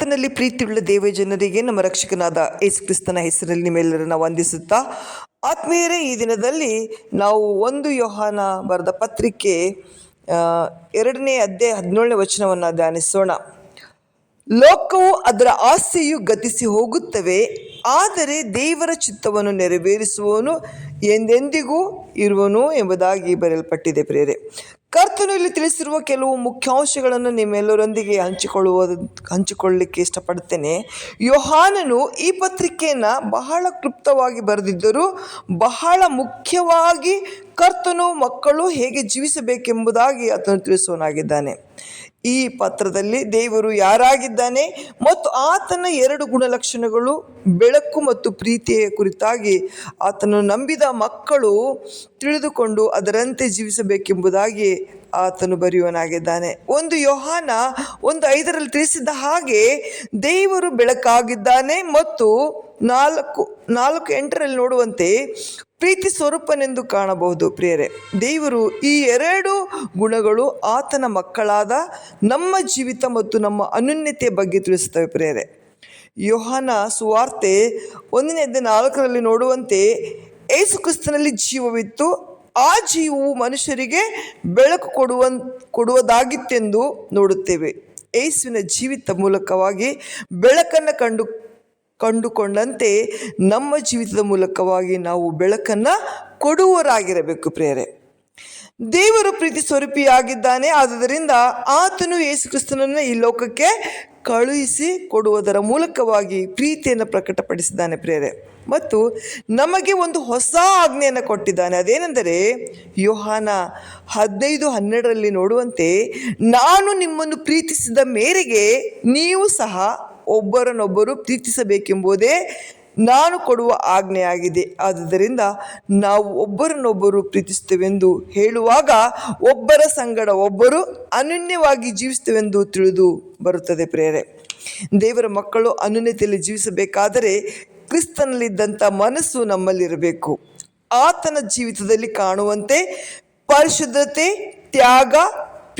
ಕರ್ತನಲ್ಲಿ ಪ್ರೀತಿಯುಳ್ಳ ದೇವ ಜನರಿಗೆ ನಮ್ಮ ರಕ್ಷಕನಾದ ಯೇಸು ಕ್ರಿಸ್ತನ ಹೆಸರಲ್ಲಿ ನಿಮ್ಮೆಲ್ಲರನ್ನ ವಂದಿಸುತ್ತಾ, ಆತ್ಮೀಯರೇ, ಈ ದಿನದಲ್ಲಿ ನಾವು ಒಂದು ಯೋಹಾನ ಬರೆದ ಪತ್ರಿಕೆ ಎರಡನೇ ಅಧ್ಯಾಯ ಹದಿನೇಳನೇ ವಚನವನ್ನು ಧ್ಯಾನಿಸೋಣ. ಲೋಕವು ಅದರ ಆಸೆಯು ಗತಿಸಿ ಹೋಗುತ್ತವೆ, ಆದರೆ ದೇವರ ಚಿತ್ತವನ್ನು ನೆರವೇರಿಸುವನು ಎಂದೆಂದಿಗೂ ಇರುವನು ಎಂಬುದಾಗಿ ಬರೆಯಲ್ಪಟ್ಟಿದೆ ಪ್ರೇರೆ ಕರ್ತನು ಇಲ್ಲಿ ತಿಳಿಸಿರುವ ಕೆಲವು ಮುಖ್ಯಾಂಶಗಳನ್ನು ನಿಮ್ಮೆಲ್ಲರೊಂದಿಗೆ ಹಂಚಿಕೊಳ್ಳುವ ಹಂಚಿಕೊಳ್ಳಲಿಕ್ಕೆ ಇಷ್ಟಪಡುತ್ತೇನೆ. ಯೋಹಾನನು ಈ ಪತ್ರಿಕೆಯನ್ನು ಬಹಳ ಕ್ಲುಪ್ತವಾಗಿ ಬರೆದಿದ್ದರೂ ಬಹಳ ಮುಖ್ಯವಾಗಿ ಕರ್ತನು ಮಕ್ಕಳು ಹೇಗೆ ಜೀವಿಸಬೇಕೆಂಬುದಾಗಿ ಆತನು ತಿಳಿಸುವನಾಗಿದ್ದಾನೆ ಈ ಪತ್ರದಲ್ಲಿ ದೇವರು ಯಾರಾಗಿದ್ದಾನೆ ಮತ್ತು ಆತನ ಎರಡು ಗುಣಲಕ್ಷಣಗಳು, ಬೆಳಕು ಮತ್ತು ಪ್ರೀತಿಯ ಕುರಿತಾಗಿ ಆತನು ನಂಬಿದ ಮಕ್ಕಳು ತಿಳಿದುಕೊಂಡು ಅದರಂತೆ ಜೀವಿಸಬೇಕೆಂಬುದಾಗಿ ಆತನು ಬರೆಯುವನಾಗಿದ್ದಾನೆ. ಒಂದು ಯೋಹಾನ ಒಂದು ಐದರಲ್ಲಿ ತಿಳಿಸಿದ ಹಾಗೆ ದೇವರು ಬೆಳಕಾಗಿದ್ದಾನೆ ಮತ್ತು ನಾಲ್ಕು ನಾಲ್ಕು ಎಂಟರಲ್ಲಿ ನೋಡುವಂತೆ ಪ್ರೀತಿ ಸ್ವರೂಪನೆಂದು ಕಾಣಬಹುದು ಪ್ರಿಯರೇ. ದೇವರು ಈ ಎರಡು ಗುಣಗಳು ಆತನ ಮಕ್ಕಳಾದ ನಮ್ಮ ಜೀವಿತ ಮತ್ತು ನಮ್ಮ ಅನುನ್ಯತೆಯ ಬಗ್ಗೆ ತಿಳಿಸುತ್ತವೆ ಪ್ರಿಯರೇ. ಯೋಹಾನ ಸುವಾರ್ತೆ ಒಂದನೇ ಅಧ್ಯಾಯ ನಾಲ್ಕರಲ್ಲಿ ನೋಡುವಂತೆ ಏಸು ಕ್ರಿಸ್ತನಲ್ಲಿ ಜೀವವಿತ್ತು, ಆ ಜೀವವು ಮನುಷ್ಯರಿಗೆ ಬೆಳಕು ಕೊಡುವ ಕೊಡುವುದಾಗಿತ್ತೆಂದು ನೋಡುತ್ತೇವೆ. ಏಸುವಿನ ಜೀವಿತ ಮೂಲಕವಾಗಿ ಬೆಳಕನ್ನು ಕಂಡು ಕಂಡುಕೊಂಡಂತೆ ನಮ್ಮ ಜೀವಿತದ ಮೂಲಕವಾಗಿ ನಾವು ಬೆಳಕನ್ನು ಕೊಡುವರಾಗಿರಬೇಕು ಪ್ರೇರೆ ದೇವರ ಪ್ರೀತಿ ಸ್ವರೂಪಿಯಾಗಿದ್ದಾನೆ, ಆದ್ದರಿಂದ ಆತನು ಯೇಸು ಕ್ರಿಸ್ತನನ್ನು ಈ ಲೋಕಕ್ಕೆ ಕಳುಹಿಸಿ ಕೊಡುವುದರ ಮೂಲಕವಾಗಿ ಪ್ರೀತಿಯನ್ನು ಪ್ರಕಟಪಡಿಸಿದ್ದಾನೆ ಪ್ರೇರೆ ಮತ್ತು ನಮಗೆ ಒಂದು ಹೊಸ ಆಜ್ಞೆಯನ್ನು ಕೊಟ್ಟಿದ್ದಾನೆ, ಅದೇನೆಂದರೆ ಯೋಹಾನ ಹದಿನೈದು ಹನ್ನೆರಡರಲ್ಲಿ ನೋಡುವಂತೆ, ನಾನು ನಿಮ್ಮನ್ನು ಪ್ರೀತಿಸಿದ ಮೇರೆಗೆ ನೀವು ಸಹ ಒಬ್ಬರನ್ನೊಬ್ಬರು ಪ್ರೀತಿಸಬೇಕೆಂಬುದೇ ನಾನು ಕೊಡುವ ಆಜ್ಞೆಯಾಗಿದೆ. ಆದುದರಿಂದ ನಾವು ಒಬ್ಬರನ್ನೊಬ್ಬರು ಪ್ರೀತಿಸುತ್ತೇವೆಂದು ಹೇಳುವಾಗ ಒಬ್ಬರ ಸಂಗಡ ಒಬ್ಬರು ಅನನ್ಯವಾಗಿ ಜೀವಿಸುತ್ತೇವೆಂದು ತಿಳಿದು ಬರುತ್ತದೆ ಪ್ರೇರೆ ದೇವರ ಮಕ್ಕಳು ಅನನ್ಯತೆಯಲ್ಲಿ ಜೀವಿಸಬೇಕಾದರೆ ಕ್ರಿಸ್ತನಲ್ಲಿದ್ದಂಥ ಮನಸ್ಸು ನಮ್ಮಲ್ಲಿರಬೇಕು. ಆತನ ಜೀವಿತದಲ್ಲಿ ಕಾಣುವಂತೆ ಪರಿಶುದ್ಧತೆ, ತ್ಯಾಗ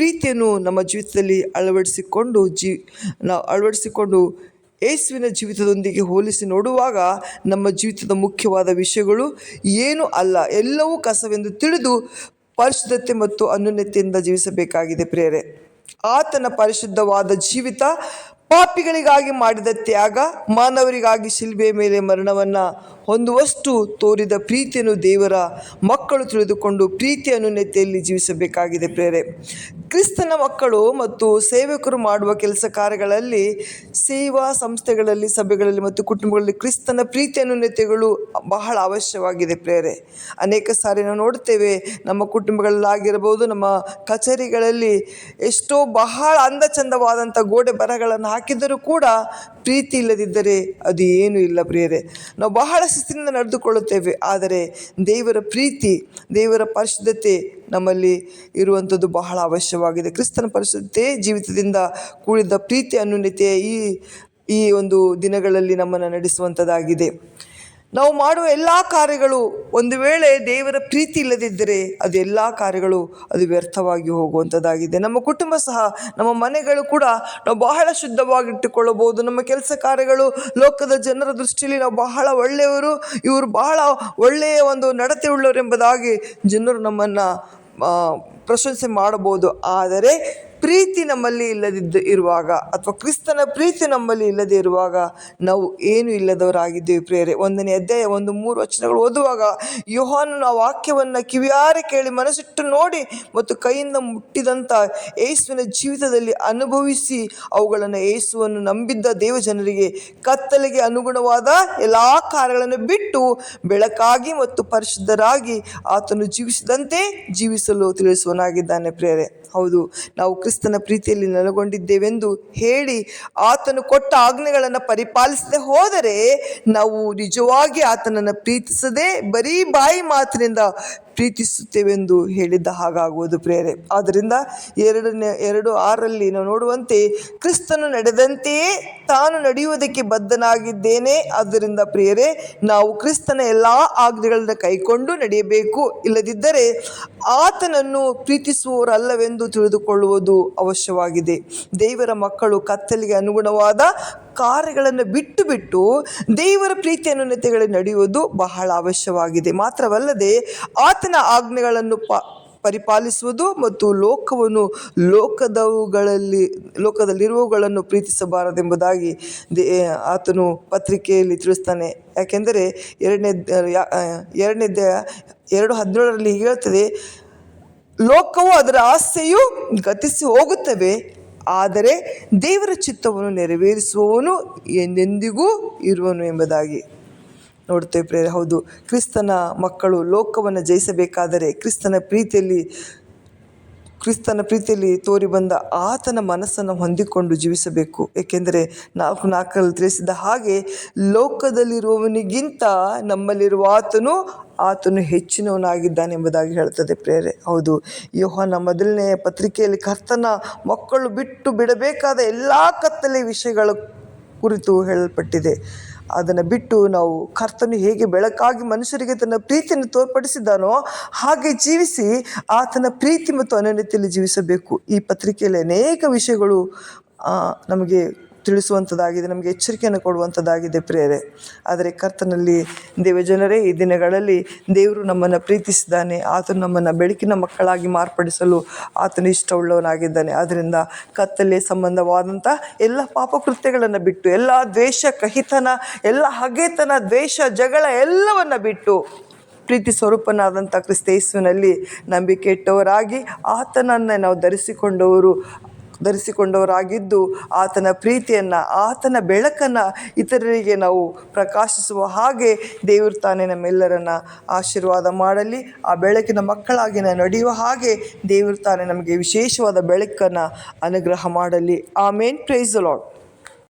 ಪ್ರೀತಿಯನ್ನು ನಮ್ಮ ಜೀವಿತದಲ್ಲಿ ಅಳವಡಿಸಿಕೊಂಡು ಜೀ ನಾವು ಅಳವಡಿಸಿಕೊಂಡು ಯೇಸುವಿನ ಜೀವಿತದೊಂದಿಗೆ ಹೋಲಿಸಿ ನೋಡುವಾಗ ನಮ್ಮ ಜೀವಿತದ ಮುಖ್ಯವಾದ ವಿಷಯಗಳು ಏನೂ ಅಲ್ಲ. ಎಲ್ಲವೂ ಕಸವೆಂದು ತಿಳಿದು ಪರಿಶುದ್ಧತೆ ಮತ್ತು ಅನ್ಯೋನ್ಯತೆಯಿಂದ ಜೀವಿಸಬೇಕಾಗಿದೆ ಪ್ರೇರೆ ಆತನ ಪರಿಶುದ್ಧವಾದ ಜೀವಿತ ಪಾಪಿಗಳಿಗಾಗಿ ಮಾಡಿದ ತ್ಯಾಗ, ಮಾನವರಿಗಾಗಿ ಶಿಲ್ಬೆಯ ಮೇಲೆ ಮರಣವನ್ನು ಹೊಂದುವಷ್ಟು ತೋರಿದ ಪ್ರೀತಿಯನ್ನು ದೇವರ ಮಕ್ಕಳು ತಿಳಿದುಕೊಂಡು ಪ್ರೀತಿ ಅನುನ್ಯತೆಯಲ್ಲಿ ಜೀವಿಸಬೇಕಾಗಿದೆ ಪ್ರೇರೆ ಕ್ರಿಸ್ತನ ಮಕ್ಕಳು ಮತ್ತು ಸೇವಕರು ಮಾಡುವ ಕೆಲಸ ಕಾರ್ಯಗಳಲ್ಲಿ, ಸೇವಾ ಸಂಸ್ಥೆಗಳಲ್ಲಿ, ಸಭೆಗಳಲ್ಲಿ ಮತ್ತು ಕುಟುಂಬಗಳಲ್ಲಿ ಕ್ರಿಸ್ತನ ಪ್ರೀತಿ ಅನುನ್ಯತೆಗಳು ಬಹಳ ಅವಶ್ಯವಾಗಿದೆ ಪ್ರೇರೆ ಅನೇಕ ಸಾರಿ ನಾವು ನೋಡ್ತೇವೆ ನಮ್ಮ ಕುಟುಂಬಗಳಲ್ಲಾಗಿರ್ಬೋದು, ನಮ್ಮ ಕಚೇರಿಗಳಲ್ಲಿ ಎಷ್ಟೋ ಬಹಳ ಅಂದ ಚಂದವಾದಂಥ ಗೋಡೆ ಬರಗಳನ್ನು ಹಾಕಿದರೂ ಕೂಡ ಪ್ರೀತಿ ಇಲ್ಲದಿದ್ದರೆ ಅದು ಏನೂ ಇಲ್ಲ ಪ್ರಿಯರೇ. ನಾವು ಬಹಳ ಶಿಸ್ತಿನಿಂದ ನಡೆದುಕೊಳ್ಳುತ್ತೇವೆ, ಆದರೆ ದೇವರ ಪ್ರೀತಿ, ದೇವರ ಪರಿಶುದ್ಧತೆ ನಮ್ಮಲ್ಲಿ ಇರುವಂಥದ್ದು ಬಹಳ ಅವಶ್ಯವಾಗಿದೆ. ಕ್ರಿಸ್ತನ ಪರಿಶುದ್ಧತೆ ಜೀವಿತದಿಂದ ಕೂಡಿದ ಪ್ರೀತಿ ಅನ್ಯೂನ್ಯತೆಯ ಈ ಈ ಒಂದು ದಿನಗಳಲ್ಲಿ ನಮ್ಮನ್ನು ನಡೆಸುವಂಥದ್ದಾಗಿದೆ. ನಾವು ಮಾಡುವ ಎಲ್ಲ ಕಾರ್ಯಗಳು ಒಂದು ವೇಳೆ ದೇವರ ಪ್ರೀತಿ ಇಲ್ಲದಿದ್ದರೆ ಅದು ಎಲ್ಲ ಕಾರ್ಯಗಳು ಅದು ವ್ಯರ್ಥವಾಗಿ ಹೋಗುವಂಥದ್ದಾಗಿದೆ. ನಮ್ಮ ಕುಟುಂಬ ಸಹ, ನಮ್ಮ ಮನೆಗಳು ಕೂಡ ನಾವು ಬಹಳ ಶುದ್ಧವಾಗಿಟ್ಟುಕೊಳ್ಳಬಹುದು. ನಮ್ಮ ಕೆಲಸ ಕಾರ್ಯಗಳು ಲೋಕದ ಜನರ ದೃಷ್ಟಿಯಲ್ಲಿ ನಾವು ಬಹಳ ಒಳ್ಳೆಯವರು, ಇವರು ಬಹಳ ಒಳ್ಳೆಯ ಒಂದು ನಡತೆ ಉಳ್ಳವರು ಎಂಬುದಾಗಿ ಜನರು ನಮ್ಮನ್ನು ಪ್ರಶಂಸೆ ಮಾಡಬಹುದು. ಆದರೆ ಪ್ರೀತಿ ನಮ್ಮಲ್ಲಿ ಇಲ್ಲದಿದ್ದ ಇರುವಾಗ ಅಥವಾ ಕ್ರಿಸ್ತನ ಪ್ರೀತಿ ನಮ್ಮಲ್ಲಿ ಇಲ್ಲದೆ ಇರುವಾಗ ನಾವು ಏನು ಇಲ್ಲದವರಾಗಿದ್ದೇವೆ ಪ್ರೇರೆ ಒಂದನೇ ಅಧ್ಯಾಯ ಒಂದು ಮೂರು ವಚನಗಳು ಓದುವಾಗ ಯೋಹಾನನ ಆ ವಾಕ್ಯವನ್ನು ಕಿವಿಯಾರೆ ಕೇಳಿ ಮನಸ್ಸಿಟ್ಟು ನೋಡಿ ಮತ್ತು ಕೈಯಿಂದ ಮುಟ್ಟಿದಂಥ ಯೇಸುವಿನ ಜೀವಿತದಲ್ಲಿ ಅನುಭವಿಸಿ ಅವುಗಳನ್ನು ಯೇಸುವನ್ನು ನಂಬಿದ್ದ ದೇವಜನರಿಗೆ ಕತ್ತಲೆಗೆ ಅನುಗುಣವಾದ ಎಲ್ಲ ಕಾರ್ಯಗಳನ್ನು ಬಿಟ್ಟು ಬೆಳಕಾಗಿ ಮತ್ತು ಪರಿಶುದ್ಧರಾಗಿ ಆತನು ಜೀವಿಸಿದಂತೆ ಜೀವಿಸಲು ತಿಳಿಸುವನಾಗಿದ್ದಾನೆ ಪ್ರೇರೆ ಹೌದು, ನಾವು ಕ್ರಿಸ್ತನ ಪ್ರೀತಿಯಲ್ಲಿ ನೆಲೆಗೊಂಡಿದ್ದೇವೆಂದು ಹೇಳಿ ಆತನು ಕೊಟ್ಟ ಆಜ್ಞೆಗಳನ್ನು ಪರಿಪಾಲಿಸದೆ ಹೋದರೆ ನಾವು ನಿಜವಾಗಿ ಆತನನ್ನು ಪ್ರೀತಿಸದೆ ಬರೀ ಬಾಯಿ ಮಾತಿನಿಂದ ಪ್ರೀತಿಸುತ್ತೇವೆಂದು ಹೇಳಿದ್ದ ಹಾಗಾಗುವುದು ಪ್ರೇರೆ ಆದ್ದರಿಂದ ಎರಡನೇ, ಎರಡು ಆರಲ್ಲಿ ನಾವು ನೋಡುವಂತೆ ಕ್ರಿಸ್ತನು ನಡೆದಂತೆಯೇ ತಾನು ನಡೆಯುವುದಕ್ಕೆ ಬದ್ಧನಾಗಿದ್ದೇನೆ. ಆದ್ದರಿಂದ ಪ್ರಿಯರೇ, ನಾವು ಕ್ರಿಸ್ತನ ಎಲ್ಲ ಆಜ್ಞೆಗಳನ್ನು ಕೈಕೊಂಡು ನಡೆಯಬೇಕು. ಇಲ್ಲದಿದ್ದರೆ ಆತನನ್ನು ಪ್ರೀತಿಸುವವರಲ್ಲವೆಂದು ತಿಳಿದುಕೊಳ್ಳುವುದು ಅವಶ್ಯವಾಗಿದೆ. ದೇವರ ಮಕ್ಕಳು ಕತ್ತಲಿಗೆ ಅನುಗುಣವಾದ ಕಾರ್ಯಗಳನ್ನು ಬಿಟ್ಟು ಬಿಟ್ಟು ದೇವರ ಪ್ರೀತಿ ಅನ್ಯತೆಗಳು ನಡೆಯುವುದು ಬಹಳ ಅವಶ್ಯವಾಗಿದೆ. ಮಾತ್ರವಲ್ಲದೆ ಆತನ ಆಜ್ಞೆಗಳನ್ನು ಪ, ಪರಿಪಾಲಿಸುವುದು ಮತ್ತು ಲೋಕವನ್ನು ಲೋಕದವುಗಳಲ್ಲಿ, ಲೋಕದಲ್ಲಿರುವವುಗಳನ್ನು ಪ್ರೀತಿಸಬಾರದೆಂಬುದಾಗಿ ದೇ ಆತನು ಪತ್ರಿಕೆಯಲ್ಲಿ ತಿಳಿಸ್ತಾನೆ. ಯಾಕೆಂದರೆ ಎರಡನೇ ಎರಡನೇ ಎರಡು ಹದಿನೇಳರಲ್ಲಿ ಹೇಳ್ತದೆ, ಲೋಕವು ಅದರ ಆಸೆಯು ಗತಿಸಿ ಹೋಗುತ್ತವೆ ಆದರೆ ದೇವರ ಚಿತ್ತವನ್ನು ನೆರವೇರಿಸುವವನು ಎಂದೆಂದಿಗೂ ಇರುವನು ಎಂಬುದಾಗಿ. ನೋಡ್ತೇವೆ ಪ್ರೇರೆ ಹೌದು, ಕ್ರಿಸ್ತನ ಮಕ್ಕಳು ಲೋಕವನ್ನು ಜಯಿಸಬೇಕಾದರೆ ಕ್ರಿಸ್ತನ ಪ್ರೀತಿಯಲ್ಲಿ ಕ್ರಿಸ್ತನ ಪ್ರೀತಿಯಲ್ಲಿ ತೋರಿ ಬಂದ ಆತನ ಮನಸ್ಸನ್ನು ಹೊಂದಿಕೊಂಡು ಜೀವಿಸಬೇಕು. ಏಕೆಂದರೆ ನಾಲ್ಕು ನಾಲ್ಕರಲ್ಲಿ ತಿಳಿಸಿದ ಹಾಗೆ ಲೋಕದಲ್ಲಿರುವವನಿಗಿಂತ ನಮ್ಮಲ್ಲಿರುವ ಆತನು ಆತನು ಹೆಚ್ಚಿನವನಾಗಿದ್ದಾನೆ ಎಂಬುದಾಗಿ ಹೇಳ್ತದೆ ಪ್ರೇರೆ ಹೌದು, ಯೋಹನ ಮೊದಲನೆಯ ಪತ್ರಿಕೆಯಲ್ಲಿ ಕರ್ತನ ಮಕ್ಕಳು ಬಿಟ್ಟು ಬಿಡಬೇಕಾದ ಎಲ್ಲ ಕತ್ತಲೆ ವಿಷಯಗಳ ಕುರಿತು ಹೇಳಲ್ಪಟ್ಟಿದೆ. ಅದನ್ನು ಬಿಟ್ಟು ನಾವು ಕರ್ತನು ಹೇಗೆ ಬೆಳಕಾಗಿ ಮನುಷ್ಯರಿಗೆ ತನ್ನ ಪ್ರೀತಿಯನ್ನು ತೋರ್ಪಡಿಸಿದ್ದಾನೋ ಹಾಗೆ ಜೀವಿಸಿ ಆತನ ಪ್ರೀತಿ ಮತ್ತು ಅನನ್ಯತೆಯಲ್ಲಿ ಜೀವಿಸಬೇಕು. ಈ ಪತ್ರಿಕೆಯಲ್ಲಿ ಅನೇಕ ವಿಷಯಗಳು ನಮಗೆ ತಿಳಿಸುವಂಥದ್ದಾಗಿದೆ ನಮಗೆ ಎಚ್ಚರಿಕೆಯನ್ನು ಕೊಡುವಂಥದ್ದಾಗಿದೆ ಪ್ರೇರೆ ಆದರೆ ಕರ್ತನಲ್ಲಿ ದೇವಜನರೇ ಈ ದಿನಗಳಲ್ಲಿ ದೇವರು ನಮ್ಮನ್ನು ಪ್ರೀತಿಸಿದ್ದಾನೆ, ಆತನು ನಮ್ಮನ್ನು ಬೆಳಕಿನ ಮಕ್ಕಳಾಗಿ ಮಾರ್ಪಡಿಸಲು ಆತನು ಇಷ್ಟವುಳ್ಳವನಾಗಿದ್ದಾನೆ. ಆದ್ದರಿಂದ ಕತ್ತಲೆ ಸಂಬಂಧವಾದಂಥ ಎಲ್ಲ ಪಾಪಕೃತ್ಯಗಳನ್ನು ಬಿಟ್ಟು, ಎಲ್ಲ ದ್ವೇಷ ಕಹಿತನ, ಎಲ್ಲ ಹಗೆತನ, ದ್ವೇಷ, ಜಗಳ ಎಲ್ಲವನ್ನು ಬಿಟ್ಟು ಪ್ರೀತಿ ಸ್ವರೂಪನಾದಂಥ ಕ್ರಿಸ್ತೇಸುವಿನಲ್ಲಿ ನಂಬಿಕೆ ಇಟ್ಟವರಾಗಿ ಆತನನ್ನು ನಾವು ಧರಿಸಿಕೊಂಡವರು ಧರಿಸಿಕೊಂಡವರಾಗಿದ್ದು ಆತನ ಪ್ರೀತಿಯನ್ನು, ಆತನ ಬೆಳಕನ್ನು ಇತರರಿಗೆ ನಾವು ಪ್ರಕಾಶಿಸುವ ಹಾಗೆ ದೇವರು ತಾನೇ ನಮ್ಮೆಲ್ಲರನ್ನು ಆಶೀರ್ವಾದ ಮಾಡಲಿ. ಆ ಬೆಳಕಿನ ಮಕ್ಕಳಾಗಿ ನಡೆಯುವ ಹಾಗೆ ದೇವರು ತಾನೇ ನಮಗೆ ವಿಶೇಷವಾದ ಬೆಳಕನ್ನು ಅನುಗ್ರಹ ಮಾಡಲಿ. ಆ ಮೇನ್ ಪ್ರೈಸ್ ಲಾಡ್